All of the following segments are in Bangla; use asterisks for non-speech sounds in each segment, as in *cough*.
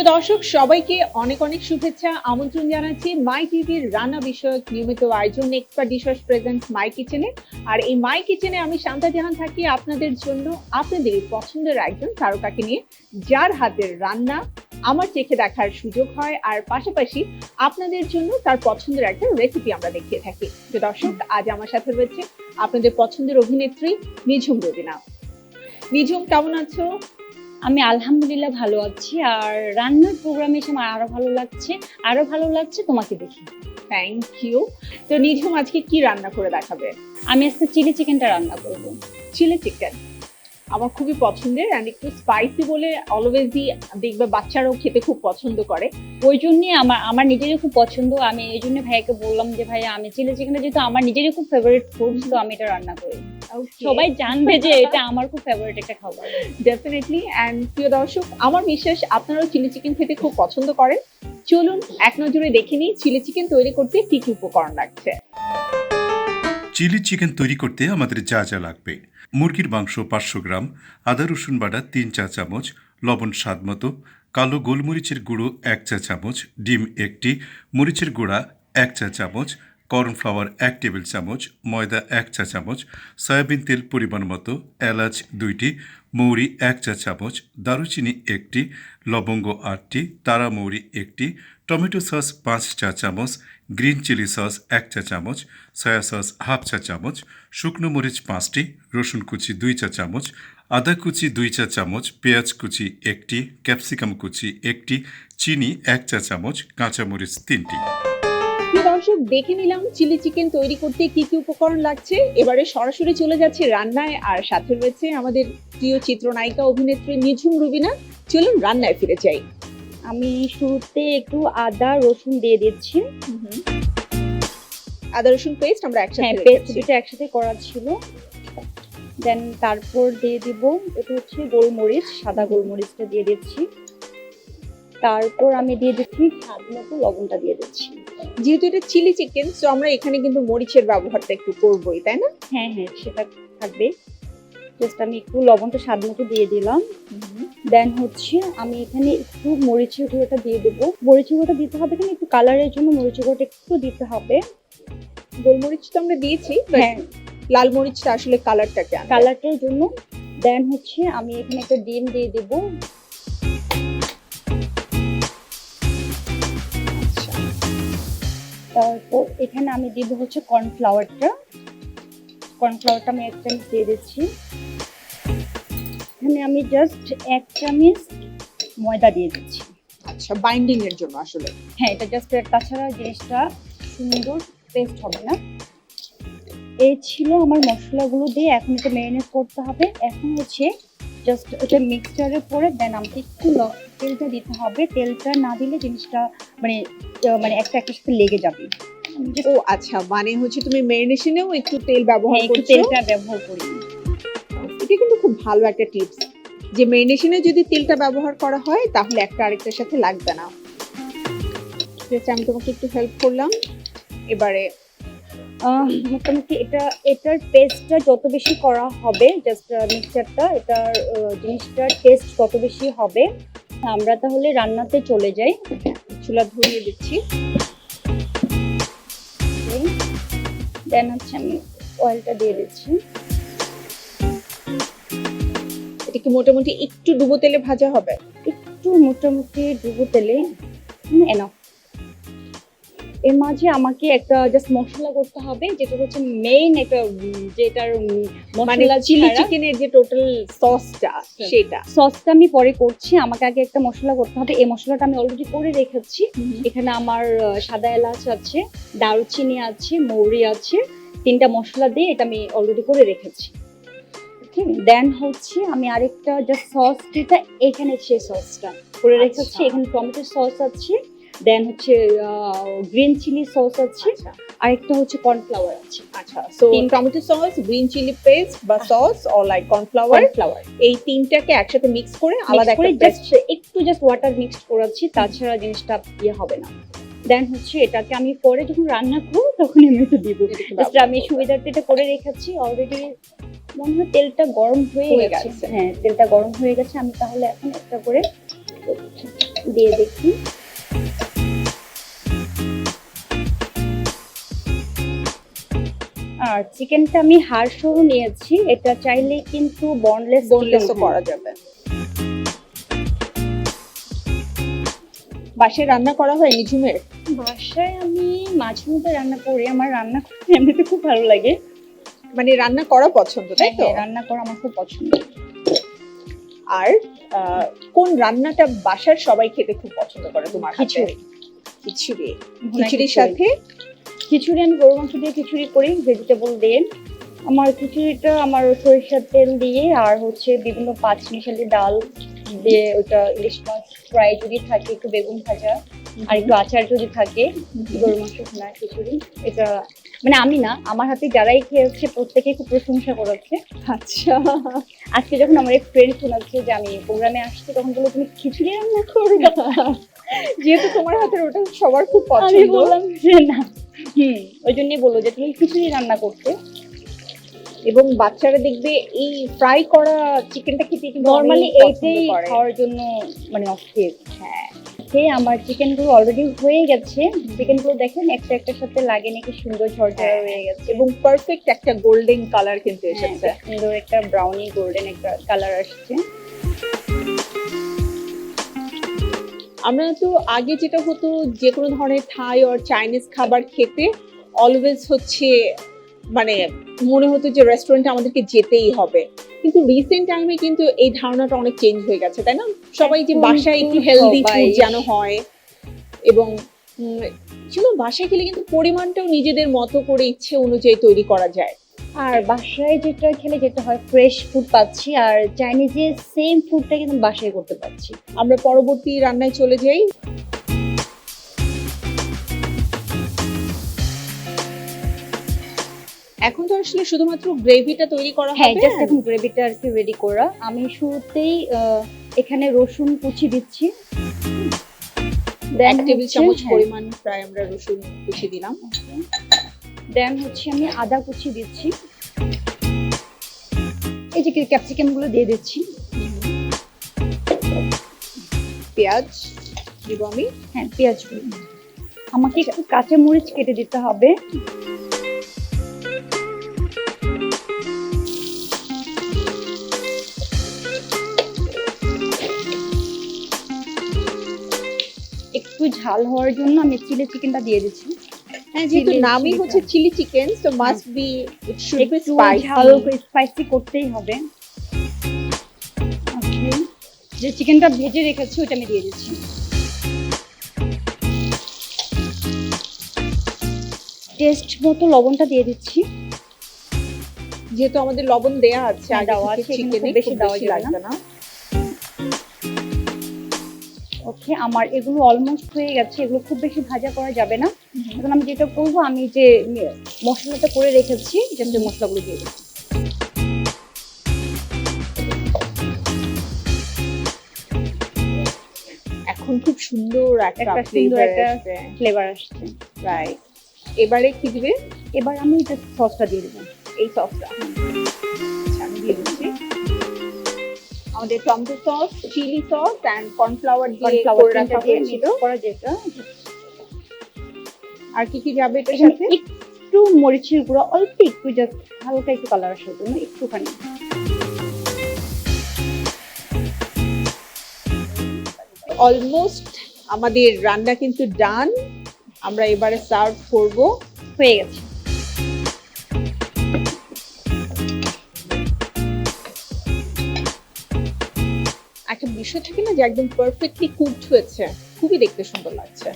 প্রিয় দর্শক, সবাইকে অনেক অনেক শুভেচ্ছা। আমন্ত্রণ জানাচ্ছি মাই টিভির রান্না বিষয়ক নিয়মিত আয়োজন এক্সপার্ট ডিশাস প্রেজেন্টস মাই কিচেনে আর এই মাই কিচেনে আমি শান্তা জাহান থাকি আপনাদের জন্য আপনাদের পছন্দের একজন তারকাকে নিয়ে, যার হাতের রান্না আমার চেখে দেখার সুযোগ হয়। আর পাশাপাশি আপনাদের জন্য তার পছন্দের একটা রেসিপি আমরা দেখিয়ে থাকি। প্রিয় দর্শক, আজ আমার সাথে রয়েছে আপনাদের পছন্দের অভিনেত্রী নিঝুম রবিনা। নিঝুম, কেমন আছো? আমি আলহামদুলিল্লাহ ভালো আছি আর রান্নার প্রোগ্রামে এসে আমার আরও ভালো লাগছে আরও ভালো লাগছে তোমাকে দেখি। থ্যাংক ইউ তো নিঝুম আজকে কি রান্না করে দেখাবে? আমি আজকে চিলি চিকেনটা রান্না করব। চিলি চিকেন আমার খুবই পছন্দের অ্যান্ড একটু স্পাইসি বলে অলওয়েজই দেখবে বাচ্চারাও খেতে খুব পছন্দ করে। ওই জন্যই আমার আমার নিজেরই খুব পছন্দ। আমি এই জন্য ভাইয়াকে বললাম যে ভাইয়া আমি চিলি চিকেনটা যেহেতু আমার নিজেরই খুব ফেভারিট ফুড তো আমি এটা রান্না করি। সবাই জানবে যে এটা *laughs* আমার খুব ফেভারিট একটা খাবার। ডেফিনেটলি অ্যান্ড প্রিয় দর্শক আমার বিশ্বাস আপনারাও চিলি চিকেন খেতে খুব পছন্দ করেন। চলুন এক নজরে দেখে নিই চিলি চিকেন তৈরি করতে কি কি উপকরণ লাগছে। চিলি চিকেন তৈরি করতে আমাদের যা যা লাগবে। মুরগির মাংস পাঁচশো গ্রাম, আদা রসুন বাটা তিন চা চামচ, লবণ স্বাদ মতো, কালো গোলমরিচের গুঁড়ো এক চা চামচ, ডিম একটি, মরিচের গুঁড়া এক চা চামচ, কর্নফ্লাওয়ার এক টেবিল চামচ, ময়দা এক চা চামচ, সয়াবিন তেল পরিমাণ মতো, এলাচ দুইটি, মৌরি এক চা চামচ, দারুচিনি একটি, লবঙ্গ আটটি, তারা মৌরি একটি টমেটো সস পাঁচ চা চামচ, গ্রিন চিলি সস এক চা চামচ, সয়া সস হাফ চা চামচ, শুকনো মরিচ পাঁচটি, রসুন কুচি দুই চা চামচ, আদা কুচি দুই চা চামচ, পেঁয়াজ কুচি একটি, ক্যাপসিকাম কুচি একটি, চিনি এক চা চামচ কাঁচামরিচ তিনটি। দর্শক, দেখে নিলাম চিলি চিকেন তৈরি করতে কি কি উপকরণ লাগছে। এবারে সরাসরি চলে যাচ্ছে রান্নায়, আর সাথে রয়েছে আমাদের প্রিয় চিত্রনায়িকা অভিনেত্রী নিঝুম রুবিনা। চলুন রান্নায় ফিরে যাই। আমি শুরুতে একটু আদা রসুন দিয়ে দিচ্ছি। আদা রসুন পেস্ট আমরা হ্যাঁ একসাথে পেস্ট। দুটো একসাথে করা ছিল। দেন তারপর দিয়ে দিব এটা হচ্ছে গোলমরিচ সাদা গোলমরিচটা দিয়ে দিচ্ছি। তারপর আমি দিয়ে দিচ্ছি স্বাদ মতো লবণটা দিয়ে দিচ্ছি। যেহেতু এটা চিলি চিকেন তো আমরা এখানে কিন্তু মরিচের ব্যবহারটা একটু করবোই তাই না? হ্যাঁ হ্যাঁ সেটা থাকবে। জাস্ট আমি একটু লবণটা স্বাদ মতো দিয়ে দিলাম। দেন হচ্ছে আমি এখানে একটু মরিচের গুঁড়োটা দিয়ে দেবো। মরিচের গুঁড়োটা দিতে হবে কিন্তু একটু কালারের জন্য মরিচের গুঁড়োটা একটু দিতে হবে। গোলমরিচ তো আমরা দিয়েছি হ্যাঁ। লাল মরিচটা আসলে কালারটাকে। কালারটার জন্য। দেন হচ্ছে আমি এখানে একটা ডিম দিয়ে দেবো। তারপর এখানে আমি দিব হচ্ছে কর্নফ্লাওয়ারটা কর্নফ্লাওয়ারটা আমি এক চামচ দিয়ে দিচ্ছি। এখানে আমি জাস্ট এক চামচ ময়দা দিয়ে দিচ্ছি। আচ্ছা বাইন্ডিং এর জন্য আসলে। হ্যাঁ এটা জাস্ট তাছাড়া জিনিসটা সুন্দর পেস্ট হবে না। এই ছিল আমার মশলাগুলো দিয়ে এখন এটা ম্যারিনেট করতে হবে। এখন হচ্ছে জাস্ট এটা মিক্সচারে পরে দেন আমাকে একটু তেলটা দিতে হবে। তেলটা না দিলে জিনিসটা মানে মানে একটা একটা সাথে লেগে যাবে। ও আচ্ছা মানে হচ্ছে তুমি মেরিনেশনেও একটু তেল ব্যবহার হ্যাঁ, একটু করছ? তেলটা ব্যবহার করি। খুব ভালো একটা টিপস যে মেরিনেশনে যদি তেলটা ব্যবহার করা হয়, তাহলে একটা আরেকটার সাথে লাগবে না। আমি তোমাকে একটু হেল্প করলাম। এবারে মোটামুটি এটা, এটার পেস্টটা যত বেশি করা হবে জাস্ট মিক্সচারটা এটার জিনিসটার টেস্ট তত বেশি হবে। আমরা তাহলে রান্নাতে চলে যাই। চুলা ধরিয়ে দিচ্ছি। দেন হচ্ছে আমি অয়েলটা দিয়ে দিচ্ছি। এটা কি মোটামুটি একটু ডুবো তেলে ভাজা হবে? একটু মোটামুটি ডুবো তেলে এনাফ এর মাঝে আমাকে একটা জাস্ট মশলা করতে হবে যেটা হচ্ছে মেইন একটা যেটার মানে মশলা চিলি চিকেনের যে টোটাল সসটা সেটা। সসটা আমি পরে করছি আমাকে আগে একটা মশলা করতে হবে। এই মশলাটা আমি অলরেডি করে রেখেছি। এখানে আমার সাদা এলাচ আছে দারুচিনি আছে মৌরি আছে তিনটা মশলা দিয়ে এটা আমি অলরেডি করে রেখেছি। দেন হচ্ছে আমি আরেকটা জাস্ট সস যেটা এখানে সে সসটা করে রেখেছি আচ্ছা। এখানে টমেটো সস আছে দেন হচ্ছে গ্রিন চিলি সস আছে আচ্ছা। আরেকটা হচ্ছে কর্নফ্লাওয়ার আছে। আচ্ছা so tomato sauce green chili paste বা sauce or like cornflour cornflour এই তিনটাকে একসাথে মিক্স করে আলাদা করে একটা জাস্ট একটু জাস্ট ওয়াটার মিক্সড করাচ্ছি তাছাড়া জিনিসটা ইয়ে হবে না। দেন হচ্ছে এটাকে আমি পরে যখন রান্না করব তখন আমি একটু দিব। জাস্ট আমি সুবিধার্থে এটা করে রেখেছি। অলরেডি মনে হয় তেলটা গরম হয়ে গেছে। হ্যাঁ তেলটা গরম হয়ে গেছে। আমি তাহলে এখন একটা করে দিয়ে দেখি। আর চিকেনটা আমি হাড় সহ নিয়েছি। এটা চাইলে কিন্তু বনলেস বোনলেসও করা যাবে। বাসায় রান্না করা হয় নিঝুমের? বাসায় আমি মাঝে মধ্যে রান্না করি। আমার রান্না করতে এমনিতে খুব ভালো লাগে। মানে রান্না করা পছন্দ তাই তো? হ্যাঁ, রান্না করা আমার খুব পছন্দ। আর কোন রান্নাটা বাসার সবাই খেতে খুব পছন্দ করে তোমার? খিচুড়ি। খিচুড়ি। খিচুড়ির সাথে? খিচুড়ি আমি গরু মাংস দিয়ে খিচুড়ি করি ভেজিটেবল দিয়ে। আমার খিচুড়িটা আমার সরিষার তেল দিয়ে আর হচ্ছে বিভিন্ন পাঁচ মিশালি ডাল দিয়ে ওটা ইলিশ মাছ ফ্রাই যদি থাকে একটু বেগুন ভাজা। আর একটু আচার যদি থাকে গরু মাংস ভুনা খিচুড়ি এটা মানে আমি না আমার হাতে যারাই খেয়েছে প্রত্যেকেই খুব প্রশংসা করেছে। আচ্ছা। আজকে যখন আমার এক ফ্রেন্ড শোনাচ্ছে যে আমি প্রোগ্রামে আসছি তখন বলল তুমি খিচুড়ি রান্না করবে যেহেতু তোমার হাতের ওটা সবার খুব পছন্দ। বললাম যে না। হুম ওই জন্যই বলল যে তুমি খিচুড়ি রান্না করতে। এবং বাচ্চারা দেখবে এই ফ্রাই করা চিকেনটা খেতে নর্মালি এইটাই খাওয়ার জন্য মানে অস্থির। হ্যাঁ। সে আমার চিকেনগুলো অলরেডি হয়ে গেছে। চিকেনগুলো দেখেন একটা একটার সাথে লাগে নাকি সুন্দর ঝরঝরা হ্যাঁ। হয়ে গেছে। এবং পারফেক্ট একটা গোল্ডেন কালার কিন্তু হ্যাঁ, এসেছে। সুন্দর একটা ব্রাউনি গোল্ডেন একটা কালার আসছে। আমরা তো আগে যেটা হতো যে কোনো ধরনের থাই আর চাইনিজ খাবার খেতে অলওয়েজ হচ্ছে মানে মনে হতো যে রেস্টুরেন্টে আমাদেরকে যেতেই হবে। কিন্তু রিসেন্ট টাইমে কিন্তু এই ধারণাটা অনেক চেঞ্জ হয়ে গেছে তাই না? সবাই যে বাসায় একটু হেলদি ফুড যেন হয় এবং শুধু বাসায় খেলে কিন্তু পরিমাণটাও নিজেদের মতো করে ইচ্ছে অনুযায়ী তৈরি করা যায়। আর বাসায় যেটা খেলে যেটা হয় ফ্রেশ ফুড পাচ্ছি আর চাইনিজে সেম ফুডটা কিন্তু বাসায় করতে পারছি। আমরা পরবর্তী রান্নায় চলে যাই। এখন তো আসলে শুধুমাত্র গ্রেভিটা তৈরি করা হ্যাঁ জাস্ট এখন গ্রেভিটা আর কি রেডি করা। আমি শুরুতেই এখানে রসুন কুচি দিচ্ছি। এক টেবিল চামচ হ্যাঁ। পরিমাণ প্রায় আমরা রসুন কুচি দিলাম। দেন হচ্ছে আমি আদা কুচি দিচ্ছি। এই যে ক্যাপসিকামগুলো দিয়ে দিচ্ছি। পেঁয়াজ দিব আমি। হ্যাঁ পেঁয়াজ আমাকে কাঁচা মরিচ কেটে দিতে হবে। একটু ঝাল হওয়ার জন্য আমি চিলি চিকেনটা দিয়ে দিচ্ছি। হ্যাঁ যেহেতু নামই হচ্ছে চিলি চিকেন তো must be it should be spicy spicy করতেই হবে। যে চিকেনটা ভেজে রেখেছি ওটা আমি দিয়ে দিচ্ছি। টেস্ট মতো লবণটা দিয়ে দিচ্ছি। যেহেতু আমাদের লবণ দেয়া আছে হ্যাঁ, দেওয়া আছে, চিকেনে খুব বেশি দেওয়া লাগবে না। ওকে আমার এগুলো অলমোস্ট হয়ে গেছে এগুলো খুব বেশি ভাজা করা যাবে না। এখন আমি যেটা করব আমি যে মশলাটা করে রেখেছি যে মশলাগুলো দিয়ে দিচ্ছি এখন খুব সুন্দর একটা সুন্দর একটা ফ্লেভার আসছে। রাইট এবারে কি দিবে? এবার আমি এটা সসটা দিয়ে দেবো। এই সসটা আচ্ছা আমি দিয়ে দিচ্ছি। আমাদের tomato sauce chili sauce and cornflour দিয়ে কর্নফ্লাওয়ার করে রাখা হয়েছিল। করা যেটা আর কি কি যাবে এটার সাথে? একটু মরিচের গুঁড়ো অল্প একটু জাস্ট হালকা একটু কালার আসার জন্য একটুখানি। অলমোস্ট আমাদের রান্না কিন্তু ডান আমরা এবারে সার্ভ করব। হয়ে গেছে। একটা বিষয় থাকে না যে একদম পারফেক্টলি কুকড হয়েছে। খুবই দেখতে সুন্দর লাগছে।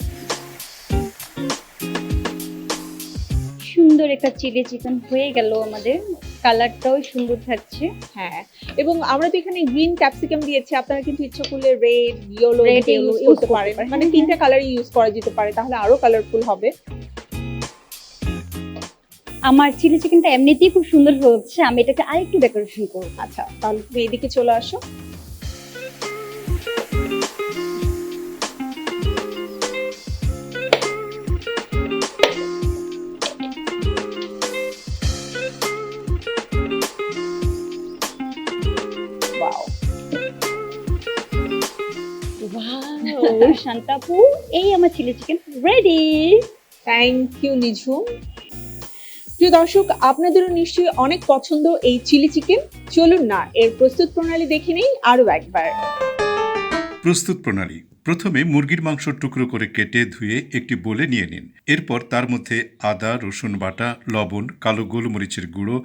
সুন্দর একটা চিলি চিকেন হয়ে গেল আমাদের। কালারটাও সুন্দর থাকছে। হ্যাঁ এবং আমরা তো এখানে গ্রিন ক্যাপসিকাম দিয়েছি। আপনারা কিন্তু ইচ্ছা করলে রেড ইয়েলো রেড ইউজ করতে পারেন। মানে হ্যাঁ, তিনটা কালারই ইউজ করা যেতে পারে তাহলে আরও কালারফুল হবে। আমার চিলি চিকেনটা এমনিতেই খুব সুন্দর হচ্ছে। আমি এটাকে আরেকটু ডেকোরেশন করব। আচ্ছা তাহলে তুমি এদিকে চলে আসো। শান্তাপু এই আমার chili chicken ready thank you Nijhum প্রিয় দর্শক আপনাদেরও নিশ্চয়ই অনেক পছন্দ এই চিলি চিকেন। চলুন না এর প্রস্তুত প্রণালী দেখে নেই আরও একবার। প্রস্তুত প্রণালী প্রথমে মুরগির মাংস টুকরো করে কেটে ধুয়ে একটি বোলে নিয়ে নিন। এরপর তার মধ্যে আদা রসুন বাটা লবণ কালো গোলমরিচের গুঁড়ো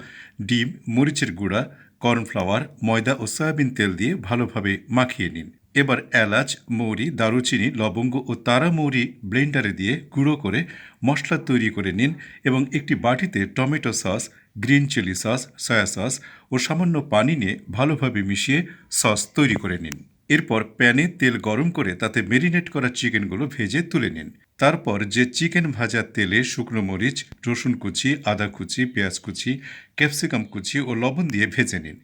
ডিম মরিচের গুঁড়া কর্নফ্লাওয়ার ময়দা ও সয়াবিন তেল দিয়ে ভালোভাবে মাখিয়ে নিন। এবার এলাচ, মৌরি, দারুচিনি, লবঙ্গ ও তারা মৌরি ব্লেন্ডারে দিয়ে গুঁড়ো করে মশলা তৈরি করে নিন এবং একটি বাটিতে tomato sauce, green chili sauce, soya sauce ও সামান্য পানি নিয়ে ভালোভাবে মিশিয়ে সস তৈরি করে নিন। এরপর প্যানে তেল গরম করে তাতে মেরিনেট করা চিকেনগুলো ভেজে তুলে নিন। তারপর যে চিকেন ভাজার তেলে শুকনো মরিচ, রসুন কুচি, আদা কুচি, পেঁয়াজ কুচি, ক্যাপসিকাম কুচি ও লবণ দিয়ে ভেজে নিন।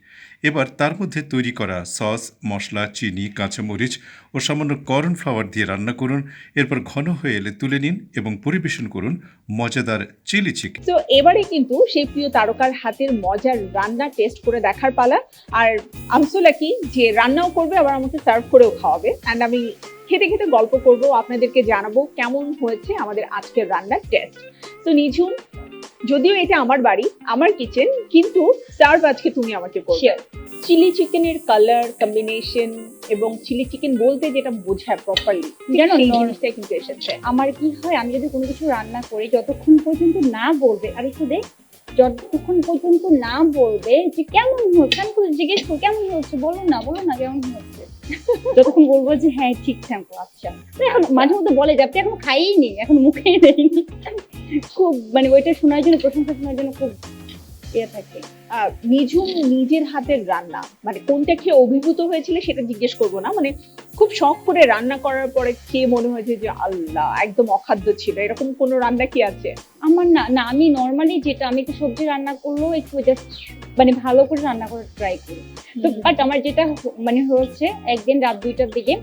এবার তার মধ্যে তৈরি করা সস, মশলা, চিনি, কাঁচামরিচ ও সামান্য কর্ন ফ্লাওয়ার দিয়ে রান্না করুন। এরপর ঘন হয়ে এলে তুলে নিন এবং পরিবেশন করুন মজাদার চিলি চিকেন। তো এবারে কিন্তু সেই প্রিয় তারকার হাতের মজার রান্না টেস্ট করে দেখার পালা। আর আমসোলা কি? যে রান্নাও করবে, আবার আমাকে সার্ভ করেও খাওয়াবে। অ্যান্ড আমি খেতে খেতে গল্প করব, আপনাদেরকে জানাব কেমন হয়েছে আমাদের আজকের রান্নার টেস্ট তো নিঝুম যদিও এটা আমার বাড়ি আমার কিচেন কিন্তু সার্ভ আজকে তুমি আমাকে Sure. চিলি চিকেনের কালার কম্বিনেশন এবং চিলি চিকেন বলতে যেটা বোঝায় প্রপারলি জানো, জিনিসটা কিন্তু এসেছে। আমার কি হয় আমি যদি কোনো কিছু রান্না করি যতক্ষণ পর্যন্ত না বলবে আর একটু দেখ যতক্ষণ পর্যন্ত না বলবে যে কেমন হচ্ছে আমি জিজ্ঞেস করি কেমন হচ্ছে? বলো না বলো না কেমন হচ্ছে। যতক্ষণ বলব যে হ্যাঁ ঠিকঠাক আচ্ছা। এখন মাঝে মধ্যে বলে যে, আপনি এখন এখন মুখে দেয়নি। খুব মানে ওইটা শোনার জন্য, প্রশংসা শোনার জন্য খুব ইয়ে থাকে। নিঝুম নিজের হাতের রান্না মানে কোনটা খেয়ে অভিভূত হয়েছিল সেটা জিজ্ঞেস করব না। মানে খুব শখ করে রান্না করার পরে খেয়ে মনে হয়েছে যে, আল্লাহ, একদম অখাদ্য ছিল। এরকম কোনো রান্না কি আছে? আমার না না, আমি নর্মালি যেটা, আমি একটু সবজি রান্না করলেও একটু জাস্ট মানে ভালো করে রান্না করার ট্রাই করি। তো বাট আমার যেটা মানে হচ্ছে একদিন রাত দুইটার দিকে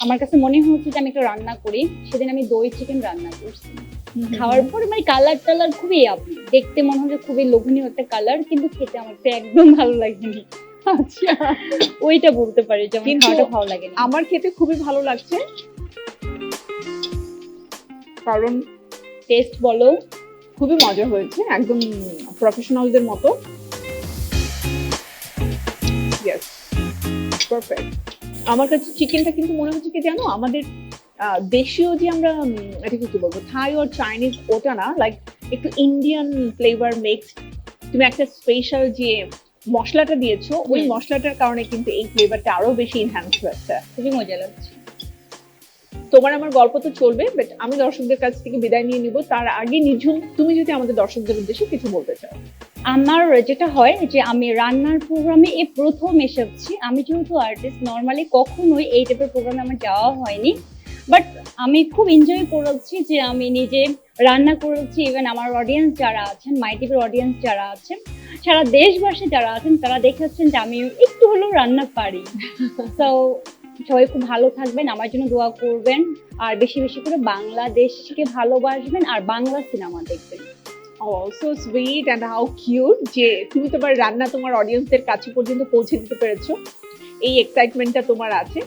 আমার কাছে মনে হচ্ছে যে আমি একটা রান্না করি সেদিন আমি দই চিকেন রান্না করছি। খাওয়ার পর মানে কালার টালার খুবই আপনি দেখতে মনে হচ্ছে খুবই লোভনীয় একটা কালার কিন্তু খেতে আমার তো একদম ভালো লাগেনি। আচ্ছা। ওইটা বলতে পারি যে আমার খাওয়াটা ভালো লাগেনি। আমার খেতে খুবই ভালো লাগছে। কারণ টেস্ট বলো। খুবই মজা হয়েছে একদম প্রফেশনালদের মতো। ইয়েস পারফেক্ট আমার কাছে চিকেনটা কিন্তু মনে হচ্ছে কি জানো? আমাদের দেশীয় যে আমরা এটাকে কি বলব? থাই আর চাইনিজ ওটা না লাইক একটু ইন্ডিয়ান ফ্লেভার মিক্সড তুমি একটা স্পেশাল যে মশলাটা দিয়েছ ওই মশলাটার কারণে কিন্তু এই ফ্লেভারটা আরও বেশি এনহ্যান্স হয়েছে খুবই মজা লাগছে। তোমার আমার গল্প তো চলবে বাট আমি দর্শকদের কাছ থেকে বিদায় নিয়ে নিব। তার আগে নিঝুম তুমি যদি আমাদের দর্শকদের উদ্দেশ্যে কিছু বলতে চাও। আমার যেটা হয় যে আমি রান্নার প্রোগ্রামে এই প্রথম এসেছি। আমি যেহেতু আর্টিস্ট নর্মালি কখনোই এই টাইপের প্রোগ্রামে আমার যাওয়া হয়নি। বাট আমি খুব এনজয় করেছি যে আমি নিজে রান্না করেছি। ইভেন আমার অডিয়েন্স যারা আছেন মাই টিভির অডিয়েন্স যারা আছেন সারা দেশবাসী যারা আছেন তারা দেখেছেন যে আমি একটু হলেও রান্না পারি। *laughs* তো সবাই খুব ভালো থাকবেন আমার জন্য দোয়া করবেন। আর বেশি বেশি করে বাংলাদেশকে ভালোবাসবেন আর বাংলা সিনেমা দেখবেন। So sweet and how cute যে তুমি তোমার রান্না তোমার অডিয়েন্সদের কাছে পর্যন্ত পৌঁছে দিতে পেরেছ। এই এক্সাইটমেন্টটা তোমার আছে।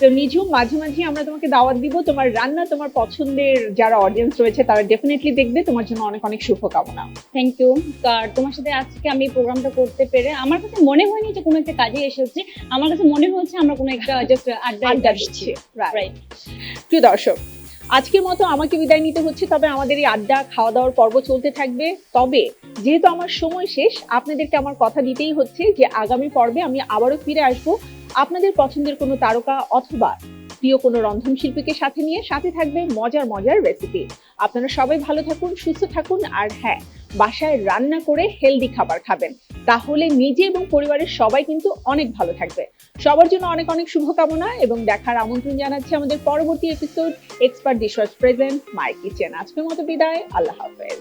তো নিঝুম মাঝে মাঝে আমরা তোমাকে দাওয়াত দিব। তোমার রান্না তোমার পছন্দের যারা অডিয়েন্স রয়েছে তারা ডেফিনেটলি দেখবে। তোমার জন্য অনেক অনেক শুভকামনা। থ্যাংক ইউ আর তোমার সাথে আজকে আমি প্রোগ্রামটা করতে পেরে আমার কাছে মনে হয়নি যে কোনো একটা কাজে এসেছে। আমার কাছে মনে হচ্ছে আমরা কোনো একটা জাস্ট আড্ডা আড্ডা দিচ্ছে। রাইট প্রিয় দর্শক আজকের মতো আমাকে বিদায় নিতে হচ্ছে, তবে আমাদের এই আড্ডা খাওয়া দাওয়ার পর্ব চলতে থাকবে। তবে যেহেতু আমার সময় শেষ, আপনাদেরকে আমার কথা দিতেই হচ্ছে যে আগামী পর্বে আমি আবারও ফিরে আসব আপনাদের পছন্দের কোনো তারকা অথবা প্রিয় কোনো রন্ধন শিল্পীকে সাথে নিয়ে। সাথে থাকবে মজার মজার রেসিপি আপনারা সবাই ভালো থাকুন, সুস্থ থাকুন, আর হ্যাঁ বাসায় রান্না করে হেলদি খাবার খাবেন। তাহলে নিজে এবং পরিবারের সবাই কিন্তু অনেক ভালো থাকবে। সবার জন্য অনেক অনেক শুভকামনা এবং দেখার আমন্ত্রণ জানাচ্ছি আমাদের পরবর্তী episode expert dishwash present my kitchen আজকের মতো বিদায়, আল্লাহ হাফেজ।